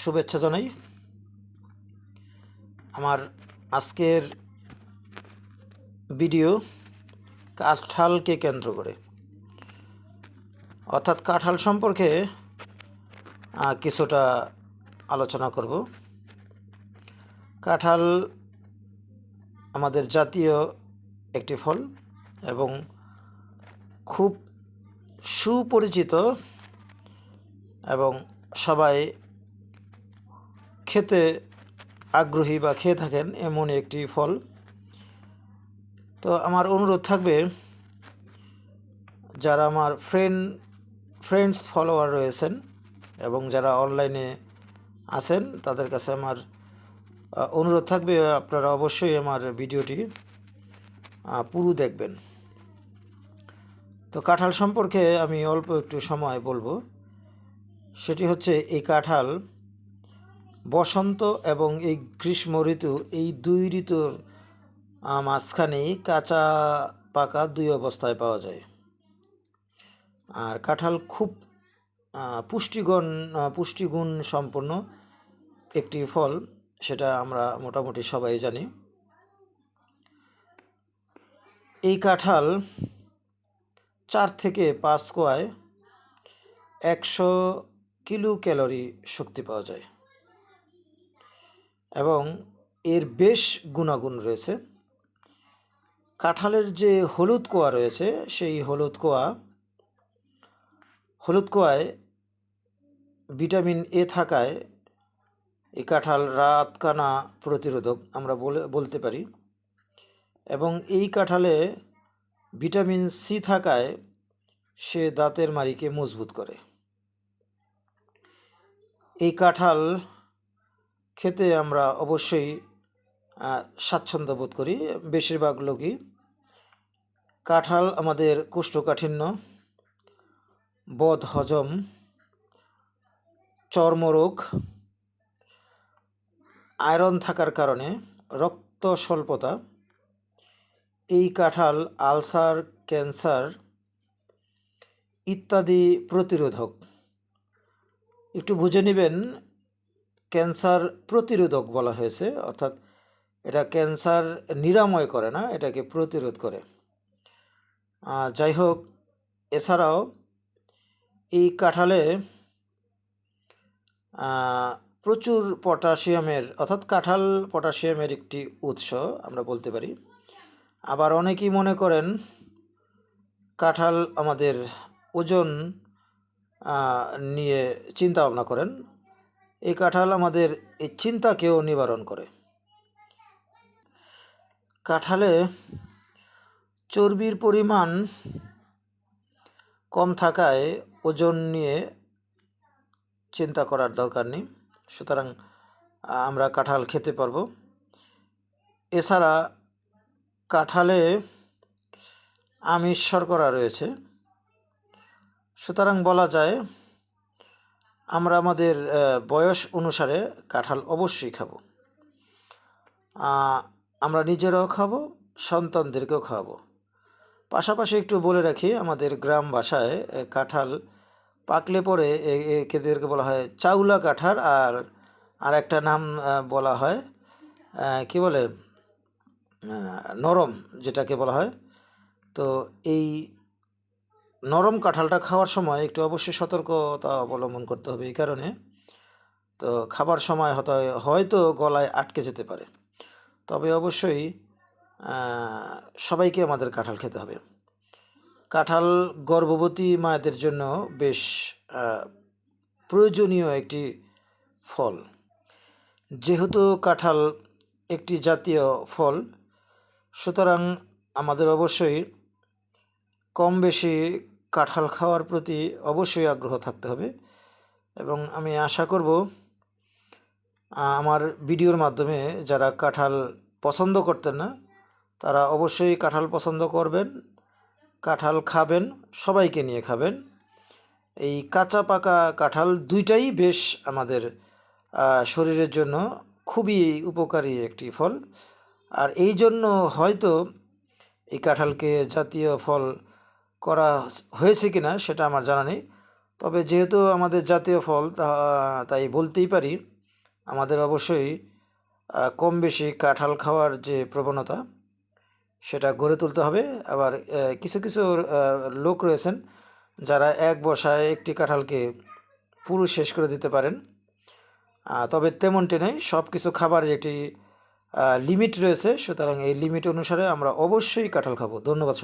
শুভেচ্ছা জানাই। আমার আজকের ভিডিও কাঁঠালকে কেন্দ্র করে। অর্থাৎ কাঁঠাল সম্পর্কে কিছুটা আলোচনা করব। কাঁঠাল আমাদের জাতীয় একটি ফল এবং খুব সুপরিচিত এবং সবাই খেতে আগ্রহী বা খেয়ে থাকেন এমন একটি ফল। তো আমার অনুরোধ থাকবে, যারা আমার ফ্রেন্ড ফ্রেন্ডস ফলোয়ার রয়েছেন এবং যারা অনলাইনে আছেন, তাদের কাছে আমার অনুরোধ থাকবে, আপনারা অবশ্যই আমার ভিডিওটি পুরো দেখবেন। তো কাঁঠাল সম্পর্কে আমি অল্প একটু সময় বলব। সেটি হচ্ছে এই কাঁঠাল। বসন্ত এবং এই গ্রীষ্ম ঋতু, এই দুই ঋতুর মাঝখানেই কাঁচা পাকা দুই অবস্থায় পাওয়া যায়। আর কাঁঠাল খুব পুষ্টিগুণ পুষ্টিগুণ সম্পন্ন একটি ফল, সেটা আমরা মোটামুটি সবাই জানি। এই কাঁঠাল চার থেকে পাঁচ কোয়ায় একশো কিলো ক্যালোরি শক্তি পাওয়া যায়। এবং এর বেশ গুণাগুণ রয়েছে। কাঁঠালের যে হলুদ কোয়া রয়েছে, সেই হলুদ কোয়া, হলুদ কোয়ায় ভিটামিন এ থাকায় এই কাঁঠাল রাতকানা প্রতিরোধক আমরা বলে, বলতে পারি। এবং এই কাঁঠালে ভিটামিন সি থাকায় সে দাঁতের মাড়িকে মজবুত করে। এই কাঁঠাল খেতে আমরা অবশ্যই স্বাচ্ছন্দ্য বোধ করি, বেশিরভাগ লোকই। কাঁঠাল আমাদের কোষ্ঠকাঠিন্য বদ হজম চর্মরোগ, আয়রন থাকার কারণে রক্ত স্বল্পতা এই কাঁঠাল আলসার, ক্যান্সার ইত্যাদি প্রতিরোধক। একটু বুঝে নেবেন, ক্যান্সার প্রতিরোধক বলা হয়েছে, অর্থাৎ এটা ক্যান্সার নিরাময় করে না, এটাকে প্রতিরোধ করে। যাই হোক, এছাড়াও এই কাঁঠালে প্রচুর পটাশিয়ামের, অর্থাৎ কাঁঠাল পটাশিয়ামের একটি উৎস, আমরা বলতে পারি। আবার অনেকেই মনে করেন, কাঁঠাল আমাদের ওজন নিয়ে চিন্তা ভাবনা করেন। এই কাঁঠাল আমাদের এই চিন্তাকেও নিবারণ করে। কাঁঠালে চর্বির পরিমাণ কম থাকায় ওজন নিয়ে চিন্তা করার দরকার নেই। সুতরাং আমরা কাঁঠাল খেতে পারব। এছাড়া কাঁঠালে আমিষ শর্করা রয়েছে। সুতরাং বলা যায়, আমরা আমাদের বয়স অনুসারে কাঁঠাল অবশ্যই খাব। আমরা নিজেরাও খাব, সন্তানদেরকেও খাওয়াবো। পাশাপাশি একটু বলে রাখি, আমাদের গ্রাম ভাষায় কাঁঠাল পাকলে পরে এদেরকে বলা হয় চাউলা কাঁঠাল, আর আর একটা নাম বলা হয় কি বলে নরম, যেটাকে বলা হয়। তো এই নরম কাঁঠালটা খাওয়ার সময় একটু অবশ্যই সতর্কতা অবলম্বন করতে হবে এই কারণে। তো খাবার সময় হয়তো হয়তো গলায় আটকে যেতে পারে। তবে অবশ্যই সবাইকে আমাদের কাঁঠাল খেতে হবে। কাঁঠাল গর্ভবতী মায়েদের জন্য বেশ প্রয়োজনীয় একটি ফল। যেহেতু কাঁঠাল একটি জাতীয় ফল, সুতরাং আমাদের অবশ্যই কম বেশি কাঁঠাল খাওয়ার প্রতি অবশ্যই আগ্রহ থাকতে হবে এবং আমি আশা করব আমার ভিডিওর মাধ্যমে যারা কাঁঠাল পছন্দ করতেন না, তারা অবশ্যই কাঁঠাল পছন্দ করবেন, কাঁঠাল খাবেন, সবাইকে নিয়ে খাবেন। এই কাঁচা পাকা কাঁঠাল দুইটাই বেশ আমাদের শরীরের জন্য খুবই উপকারী একটি ফল। আর এই জন্য হয়তো এই কাঁঠালকে জাতীয় ফল করা হয়েছে কিনা সেটা আমার জানা নেই। তবে যেহেতু আমাদের জাতীয় ফল তাই বলতেই পারি, আমাদের অবশ্যই কম বেশি কাঁঠাল খাওয়ার যে প্রবণতা, সেটা গড়ে তুলতে হবে। আবার কিছু কিছু লোক রয়েছেন যারা এক বসায় একটি কাঁঠালকে পুরো শেষ করে দিতে পারেন। তবে তেমনটি নেই সব কিছু খাবারের একটি লিমিট রয়েছে। সুতরাং এই লিমিট অনুসারে আমরা অবশ্যই কাঁঠাল খাব। ধন্যবাদ